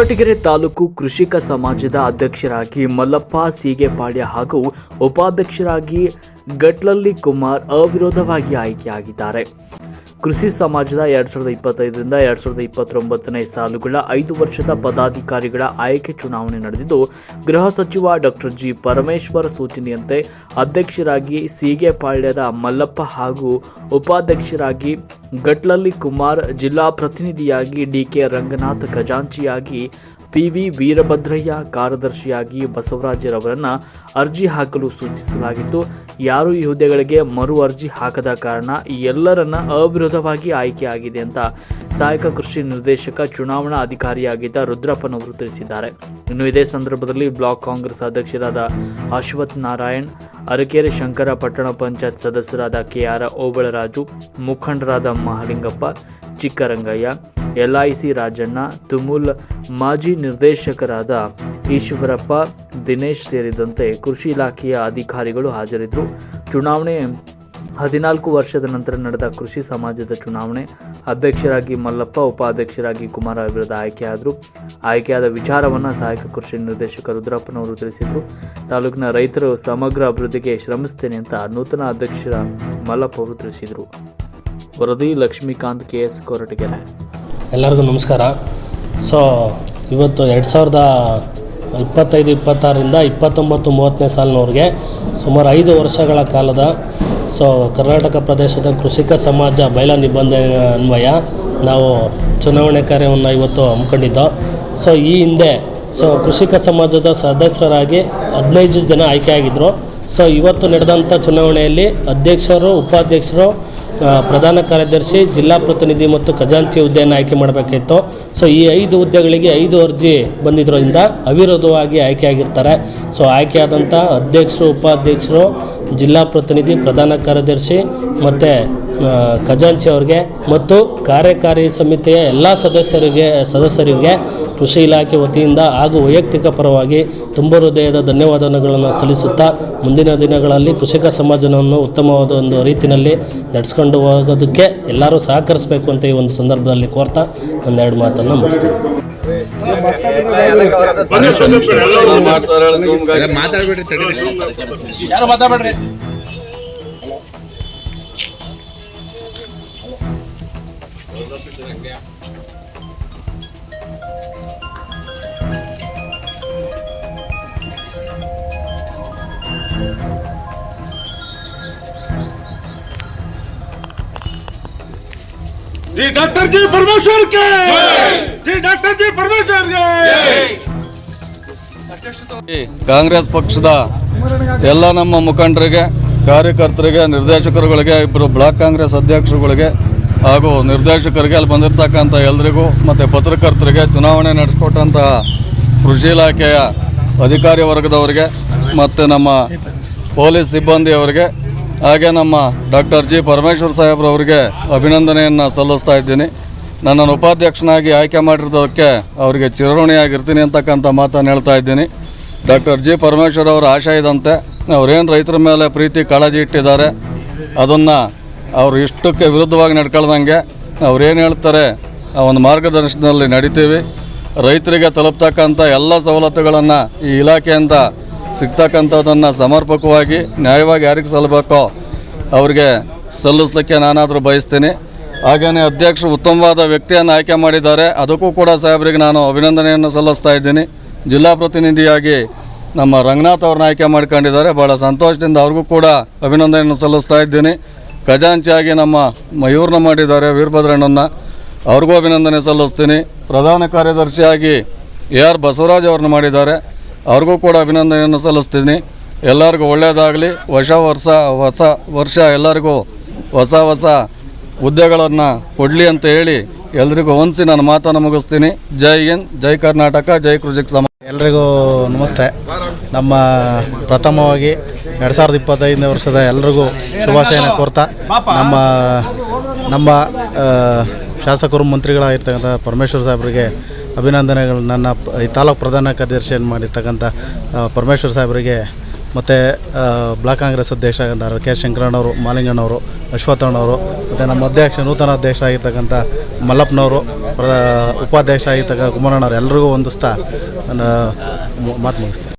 ಕೊರಟಗೆರೆ ತಾಲೂಕು ಕೃಷಿಕ ಸಮಾಜದ ಅಧ್ಯಕ್ಷರಾಗಿ ಮಲ್ಲಪ್ಪ ಸೀಗೆಪಾಳ್ಯ ಹಾಗೂ ಉಪಾಧ್ಯಕ್ಷರಾಗಿ ಗಟ್ಲಲ್ಲಿ ಕುಮಾರ್ ಅವಿರೋಧವಾಗಿ ಆಯ್ಕೆಯಾಗಿದ್ದಾರೆ. ಕೃಷಿ ಸಮಾಜದ ಎರಡ್ ಸಾವಿರದ ಇಪ್ಪತ್ತೈದರಿಂದ ಎರಡ್ ಸಾವಿರದ ಇಪ್ಪತ್ತೊಂಬತ್ತನೇ ಸಾಲುಗಳ ಐದು ವರ್ಷದ ಪದಾಧಿಕಾರಿಗಳ ಆಯ್ಕೆ ಚುನಾವಣೆ ನಡೆದಿದ್ದು, ಗೃಹ ಸಚಿವ ಡಾಕ್ಟರ್ ಜಿ ಪರಮೇಶ್ವರ್ ಸೂಚನೆಯಂತೆ ಅಧ್ಯಕ್ಷರಾಗಿ ಸೀಗೆಪಾಳ್ಯದ ಮಲ್ಲಪ್ಪ ಹಾಗೂ ಉಪಾಧ್ಯಕ್ಷರಾಗಿ ಗಟ್ಲಲ್ಲಿ ಕುಮಾರ್ ಜಿಲ್ಲಾ ಪ್ರತಿನಿಧಿಯಾಗಿ ಡಿಕೆ ರಂಗನಾಥ್ ಖಜಾಂಚಿಯಾಗಿ ಪಿವಿ ವೀರಭದ್ರಯ್ಯ ಕಾರ್ಯದರ್ಶಿಯಾಗಿ ಬಸವರಾಜರವರನ್ನ ಅರ್ಜಿ ಹಾಕಲು ಸೂಚಿಸಲಾಗಿತ್ತು ಯಾರು ಈ ಹುದ್ದೆಗಳಿಗೆ ಮರು ಅರ್ಜಿ ಹಾಕದ ಕಾರಣ ಈ ಎಲ್ಲರನ್ನ ಅವಿರೋಧವಾಗಿ ಆಯ್ಕೆಯಾಗಿದೆ ಅಂತ ಸಹಾಯಕ ಕೃಷಿ ನಿರ್ದೇಶಕ, ಚುನಾವಣಾ ಅಧಿಕಾರಿಯಾಗಿದ್ದ ರುದ್ರಪ್ಪನವರು ತಿಳಿಸಿದ್ದಾರೆ. ಇನ್ನು ಇದೇ ಸಂದರ್ಭದಲ್ಲಿ ಬ್ಲಾಕ್ ಕಾಂಗ್ರೆಸ್ ಅಧ್ಯಕ್ಷರಾದ ಅಶ್ವಥ್ ನಾರಾಯಣ್, ಅರಕೆರೆ ಶಂಕರ ಪಟ್ಟಣ ಪಂಚಾಯತ್ ಸದಸ್ಯರಾದ ಕೆಆರ್ ಓಬಳರಾಜು, ಮುಖಂಡರಾದ ಮಹಾಲಿಂಗಪ್ಪ, ಚಿಕ್ಕರಂಗಯ್ಯ ಎಲ್ಐಸಿ ರಾಜಣ್ಣ, ತುಮುಲ್ ಮಾಜಿ ನಿರ್ದೇಶಕರಾದ ಈಶ್ವರಪ್ಪ, ದಿನೇಶ್ ಸೇರಿದಂತೆ ಕೃಷಿ ಇಲಾಖೆಯ ಅಧಿಕಾರಿಗಳು ಹಾಜರಿದ್ದರು. ಚುನಾವಣೆ ಹದಿನಾಲ್ಕು ವರ್ಷದ ನಂತರ ನಡೆದ ಕೃಷಿ ಸಮಾಜದ ಚುನಾವಣೆ, ಅಧ್ಯಕ್ಷರಾಗಿ ಮಲ್ಲಪ್ಪ, ಉಪಾಧ್ಯಕ್ಷರಾಗಿ ಕುಮಾರ ವಿರುದ್ಧ ಆಯ್ಕೆಯಾದರು. ಆಯ್ಕೆಯಾದ ವಿಚಾರವನ್ನು ಸಹಾಯಕ ಕೃಷಿ ನಿರ್ದೇಶಕ ರುದ್ರಪ್ಪನವರು ತಿಳಿಸಿದರು. ತಾಲೂಕಿನ ರೈತರು ಸಮಗ್ರ ಅಭಿವೃದ್ಧಿಗೆ ಶ್ರಮಿಸುತ್ತೇನೆ ಅಂತ ನೂತನ ಅಧ್ಯಕ್ಷರ ಮಲ್ಲಪ್ಪ ಅವರು ತಿಳಿಸಿದರು. ವರದಿ ಲಕ್ಷ್ಮೀಕಾಂತ್ ಕೆ ಎಸ್ ಕೊರಟಗೆರೆ. ಎಲ್ಲರಿಗೂ ನಮಸ್ಕಾರ. ಸೊ, ಇವತ್ತು ಎರಡು ಸಾವಿರದ ಇಪ್ಪತ್ತೈದು, ಇಪ್ಪತ್ತಾರರಿಂದ ಇಪ್ಪತ್ತೊಂಬತ್ತು, ಮೂವತ್ತನೇ ಸಾಲಿನವ್ರಿಗೆ ಸುಮಾರು ಐದು ವರ್ಷಗಳ ಕಾಲದ, ಸೊ, ಕರ್ನಾಟಕ ಪ್ರದೇಶದ ಕೃಷಿಕ ಸಮಾಜ ಬಯಲ ನಿಬಂಧನೆ ಅನ್ವಯ ನಾವು ಚುನಾವಣೆ ಕಾರ್ಯವನ್ನು ಇವತ್ತು ಹಮ್ಮಿಕೊಂಡಿದ್ದೋ, ಸೊ, ಈ ಹಿಂದೆ, ಸೊ, ಕೃಷಿಕ ಸಮಾಜದ ಸದಸ್ಯರಾಗಿ ಹದಿನೈದು ಜನ ಆಯ್ಕೆಯಾಗಿದ್ದರು ಸೊ, ಇವತ್ತು ನಡೆದಂಥ ಚುನಾವಣೆಯಲ್ಲಿ ಅಧ್ಯಕ್ಷರು, ಉಪಾಧ್ಯಕ್ಷರು ಪ್ರಧಾನ ಕಾರ್ಯದರ್ಶಿ, ಜಿಲ್ಲಾ ಪ್ರತಿನಿಧಿ ಮತ್ತು ಖಜಾಂಚಿ ಹುದ್ದೆಯನ್ನು ಆಯ್ಕೆ ಮಾಡಬೇಕಿತ್ತು. ಸೊ ಈ ಐದು ಹುದ್ದೆಗಳಿಗೆ ಐದು ಅರ್ಜಿ ಬಂದಿದ್ದರಿಂದ ಅವಿರೋಧವಾಗಿ ಆಯ್ಕೆಯಾಗಿರ್ತಾರೆ. ಸೊ ಆಯ್ಕೆಯಾದಂಥ ಅಧ್ಯಕ್ಷರು, ಉಪಾಧ್ಯಕ್ಷರು, ಜಿಲ್ಲಾ ಪ್ರತಿನಿಧಿ, ಪ್ರಧಾನ ಕಾರ್ಯದರ್ಶಿ ಮತ್ತು ಖಜಾಂಚಿ ಅವರಿಗೆ ಮತ್ತು ಕಾರ್ಯಕಾರಿ ಸಮಿತಿಯ ಎಲ್ಲ ಸದಸ್ಯರಿಗೆ ಸದಸ್ಯರಿಗೆ ಕೃಷಿ ಇಲಾಖೆ ವತಿಯಿಂದ ಹಾಗೂ ವೈಯಕ್ತಿಕ ಪರವಾಗಿ ತುಂಬ ಹೃದಯದ ಧನ್ಯವಾದಗಳನ್ನು ಸಲ್ಲಿಸುತ್ತಾ ಮುಂದಿನ ದಿನಗಳಲ್ಲಿ ಕೃಷಿಕ ಸಮಾಜವನ್ನು ಉತ್ತಮವಾದ ಒಂದು ರೀತಿಯಲ್ಲಿ ನಡೆಸ್ಕೊಂಡು ಹೋಗೋದಕ್ಕೆ ಎಲ್ಲರೂ ಸಹಕರಿಸಬೇಕು ಅಂತ ಈ ಒಂದು ಸಂದರ್ಭದಲ್ಲಿ ಕೋರ್ತಾ ಒಂದೆರಡು ಮಾತನ್ನು ಮುಗಿಸ್ತೀನಿ. ಮಾತಾಡ್ಬೇಡ್ರಿ? ತಡೀರಿ ಯಾರು ಮಾತಾಡ್ಬೇಡ್ರಿ जी डॉक्टर जी परमेश्वर के जी डॉक्टर जी परमेश्वर के ಕಾಂಗ್ರೆಸ್ ಪಕ್ಷದ ಎಲ್ಲ ನಮ್ಮ ಮುಖಂಡರಿಗೆ ಕಾರ್ಯಕರ್ತರಿಗೆ ನಿರ್ದೇಶಕರುಗಳಿಗೆ ಇಬ್ಬರು ಬ್ಲಾಕ್ ಕಾಂಗ್ರೆಸ್ ಅಧ್ಯಕ್ಷರುಗಳಿಗೆ ಹಾಗೂ ನಿರ್ದೇಶಕರಿಗೆ ಅಲ್ಲಿ ಬಂದಿರತಕ್ಕಂಥ ಎಲ್ರಿಗೂ ಮತ್ತು ಪತ್ರಕರ್ತರಿಗೆ ಚುನಾವಣೆ ನಡೆಸ್ಕೊಟ್ಟಂತಹ ಕೃಷಿ ಇಲಾಖೆಯ ಅಧಿಕಾರಿ ವರ್ಗದವರಿಗೆ ಮತ್ತು ನಮ್ಮ ಪೊಲೀಸ್ ಸಿಬ್ಬಂದಿಯವರಿಗೆ, ಹಾಗೆ ನಮ್ಮ ಡಾಕ್ಟರ್ ಜಿ ಪರಮೇಶ್ವರ್ ಸಾಹೇಬ್ರವರಿಗೆ ಅಭಿನಂದನೆಯನ್ನು ಸಲ್ಲಿಸ್ತಾ ಇದ್ದೀನಿ. ನನ್ನನ್ನು ಉಪಾಧ್ಯಕ್ಷನಾಗಿ ಆಯ್ಕೆ ಮಾಡಿರೋದಕ್ಕೆ ಅವರಿಗೆ ಚಿರಋಣಿಯಾಗಿರ್ತೀನಿ ಅಂತಕ್ಕಂಥ ಮಾತನ್ನು ಹೇಳ್ತಾ ಇದ್ದೀನಿ. ಡಾಕ್ಟರ್ ಜಿ ಪರಮೇಶ್ವರ್ ಅವರ ಆಶಯದಂತೆ ಅವರೇನು ರೈತರ ಮೇಲೆ ಪ್ರೀತಿ ಕಾಳಜಿ ಇಟ್ಟಿದ್ದಾರೆ, ಅದನ್ನು ಅವರು ಇಷ್ಟಕ್ಕೆ ವಿರುದ್ಧವಾಗಿ ನಡ್ಕೊಳ್ದಂಗೆ ಅವ್ರೇನು ಹೇಳ್ತಾರೆ, ಆ ಒಂದು ಮಾರ್ಗದರ್ಶನದಲ್ಲಿ ನಡಿತೀವಿ. ರೈತರಿಗೆ ತಲುಪ್ತಕ್ಕಂಥ ಎಲ್ಲ ಸವಲತ್ತುಗಳನ್ನು ಈ ಇಲಾಖೆಯಿಂದ ಸಿಗ್ತಕ್ಕಂಥದ್ದನ್ನು ಸಮರ್ಪಕವಾಗಿ, ನ್ಯಾಯವಾಗಿ ಯಾರಿಗೆ ಸಲ್ಲಬೇಕೋ ಅವ್ರಿಗೆ ಸಲ್ಲಿಸ್ಲಿಕ್ಕೆ ನಾನಾದರೂ ಬಯಸ್ತೀನಿ. ಹಾಗೆಯೇ ಅಧ್ಯಕ್ಷರು ಉತ್ತಮವಾದ ವ್ಯಕ್ತಿಯನ್ನು ಆಯ್ಕೆ ಮಾಡಿದ್ದಾರೆ. ಅದಕ್ಕೂ ಕೂಡ ಸಾಹೇಬರಿಗೆ ನಾನು ಅಭಿನಂದನೆಯನ್ನು ಸಲ್ಲಿಸ್ತಾ ಇದ್ದೀನಿ. ಜಿಲ್ಲಾ ಪ್ರತಿನಿಧಿಯಾಗಿ ನಮ್ಮ ರಂಗನಾಥ್ ಅವ್ರನ್ನ ಆಯ್ಕೆ ಮಾಡ್ಕೊಂಡಿದ್ದಾರೆ. ಭಾಳ ಸಂತೋಷದಿಂದ ಅವ್ರಿಗೂ ಕೂಡ ಅಭಿನಂದನೆಯನ್ನು ಸಲ್ಲಿಸ್ತಾ ಇದ್ದೀನಿ. ಖಜಾಂಚಿಯಾಗಿ ನಮ್ಮ ಮಯೂರ್ನ ಮಾಡಿದ್ದಾರೆ ವೀರಭದ್ರಣ್ಣನ ಅವ್ರಿಗೂ ಅಭಿನಂದನೆ ಸಲ್ಲಿಸ್ತೀನಿ. ಪ್ರಧಾನ ಕಾರ್ಯದರ್ಶಿಯಾಗಿ ಎ ಆರ್ ಬಸವರಾಜ್ ಅವ್ರನ್ನ ಮಾಡಿದ್ದಾರೆ. ಅವ್ರಿಗೂ ಕೂಡ ಅಭಿನಂದನೆಯನ್ನು ಸಲ್ಲಿಸ್ತೀನಿ. ಎಲ್ಲರಿಗೂ ಒಳ್ಳೆಯದಾಗಲಿ ಹೊಸ ವರ್ಷ ಹೊಸ ವರ್ಷ ಎಲ್ಲರಿಗೂ ಹೊಸ ಹೊಸ ಹುದ್ದೆಗಳನ್ನು ಕೊಡಲಿ ಅಂತ ಹೇಳಿ ಎಲ್ರಿಗೂ ಹೊಂದಿಸಿ ನಾನು ಮಾತನ್ನು ಮುಗಿಸ್ತೀನಿ. ಜೈ ಹಿಂದ್, ಜೈ ಕರ್ನಾಟಕ, ಜೈ ಕೃಷಿಕ್ ಸಮ ಎಲ್ರಿಗೂ ನಮಸ್ತೆ. ನಮ್ಮ ಪ್ರಥಮವಾಗಿ ಎರಡು ಸಾವಿರದ ಇಪ್ಪತ್ತೈದನೇ ವರ್ಷದ ಎಲ್ರಿಗೂ ಶುಭಾಶಯನ ಕೋರ್ತಾ. ನಮ್ಮ ನಮ್ಮ ಶಾಸಕರು, ಮಂತ್ರಿಗಳಾಗಿರ್ತಕ್ಕಂಥ ಪರಮೇಶ್ವರ್ ಸಾಹೇಬರಿಗೆ ಅಭಿನಂದನೆಗಳು. ನನ್ನ ಈ ತಾಲೂಕು ಪ್ರಧಾನ ಕಾರ್ಯದರ್ಶಿಯನ್ನು ಮಾಡಿರ್ತಕ್ಕಂಥ ಪರಮೇಶ್ವರ್ ಸಾಹೇಬರಿಗೆ ಮತ್ತು ಬ್ಲಾಕ್ ಕಾಂಗ್ರೆಸ್ ಅಧ್ಯಕ್ಷ ಆಗಿದ್ದಾರೆ ಕೆ ಶಂಕರಣ್ಣವರು ಮಾಲಿಂಗಣ್ಣವರು ಅಶ್ವಥಣ್ಣವರು ಮತ್ತು ನಮ್ಮ ಅಧ್ಯಕ್ಷ, ನೂತನ ಅಧ್ಯಕ್ಷ ಆಗಿರ್ತಕ್ಕಂಥ ಮಲ್ಲಪ್ಪನವರು ಉಪಾಧ್ಯಕ್ಷ ಆಗಿರ್ತಕ್ಕಂಥ ಕುಮಾರಣ್ಣವ್ರು, ಎಲ್ರಿಗೂ ಹೊಂದಿಸ್ತಾ ನಾನು ಮಾತು ಮುಗಿಸ್ತೇನೆ.